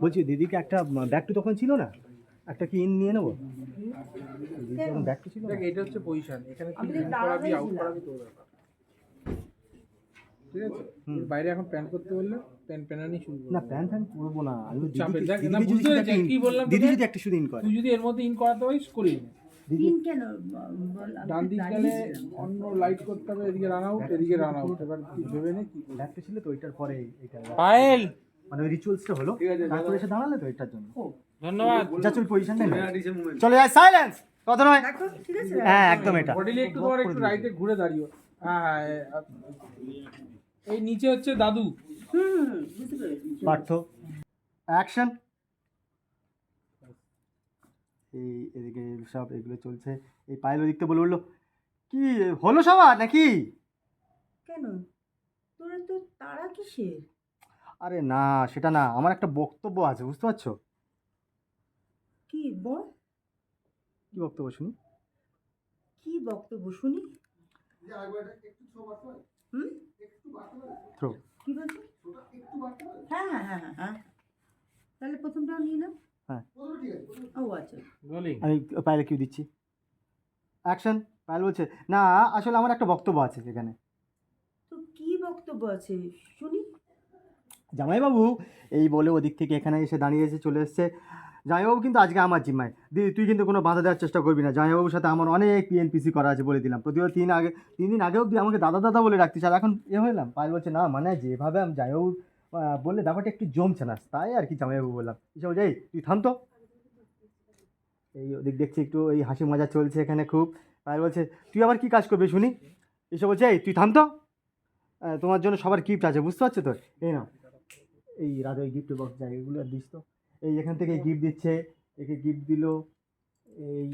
বলছি দিদিকে একটা ব্যাগ তো তখন ছিল না? একটা কি ইন নিয়ে নেব? ব্যাগ তো ছিল? এটা হচ্ছে পজিশন এখানে তুই ইন করাবি আউট করাবি তোর ব্যাপার। ঠিক আছে? বাইরে এখন প্যান করতে বললে প্যান প্যানানি শুরু করবি। না প্যান ফ্যান করব না। আমি চাপের দিদিকে- না, বুঝতে পেরেছি, কি বললাম দিদি যদি একটা শুধু ইন করে। তুই যদি এর মধ্যে ইন করাতে পারিস ডান দিক গেলে দাঁড়িয়েছিলাম। অন্য লাইট করতে হবে এদিকে রান আউট এদিকে রান আউট এবার তুই ভেবে নে কি করবি। ছিল তো ওইটার পরে এটা পায়েল! মানে ওই রিচুয়ালসটা হলো। তারপরে এসে দাঁড়ালে তো এটার জন্য। ধন্যবাদ। যা চল পজিশনটা চলে যায় সাইলেন্স কথা নয়। ঠিক আছে। হ্যাঁ একদম এটা। বডিলে একটু তোমার একটু রাইটে ঘুরে দাঁড়িও হ্যাঁ হ্যাঁ, এই নিচে হচ্ছে দাদু। হুম হুম, বুঝতে পার্থ। অ্যাকশন এই এদিকে সব এগুলো চলছে। এই পায়েল ওদিকতে বলে উঠল কি হলো সবার নাকি? কেন? তোরা তো তারা কিসের? আরে না সেটা না আমার একটা বক্তব্য আছে বুঝতে পারছ? কি বল? কি বক্তব্য শুনি? কি বক্তব্য শুনি? হুম? থ্রো কি বলছো? হ্যাঁ হ্যাঁ হ্যাঁ হ্যাঁ হ্যাঁ। তাহলে প্রথমটাও নিয়ে নাও। হ্যাঁ। ও আচ্ছা। বলি আমি পায়েলে কিউ দিচ্ছি। অ্যাকশন পায়েল বলছে না আসলে আমার একটা বক্তব্য আছে সেখানে তো কি বক্তব্য আছে? শুনি। জামাইবাবু এই বলে ওদিক থেকে এখানে এসে দাঁড়িয়ে এসে চলে এসছে। জামাইবাবু কিন্তু আজকে আমার জিম্মায়। দিদি তুই কিন্তু কোনো বাধা দেওয়ার চেষ্টা করবি না। জামাইবাবুর সাথে আমার অনেক পিএনপিসি করা আছে বলে দিলাম। প্রতিবার তিন আগে তিন দিন আগে অবধি আমাকে দাদা দাদা বলে রাখতিস আর এখন এ হলাম পায়েল বলছে না মানে যেভাবে আমি আহ, বললে ব্যাপারটা একটু জমছে না। তাই আর কি জামাইবাবু বললাম। এসব যাই তুই থাম তো। এই ওদিক দেখছি একটু এই হাসি মজা চলছে এখানে খুব। পায়েল বলছে তুই আবার কি কাজ করবি শুনি? এসব বলছে এই তুই থাম তো। আহ, তোমার জন্য সবার গিফট আছে বুঝতে পারছ তো? এই না এই রাধা ওই গিফট বক্স জায়গাগুলো আর দিস তো। এই এখান থেকে গিফট দিচ্ছে একে গিফট দিল এই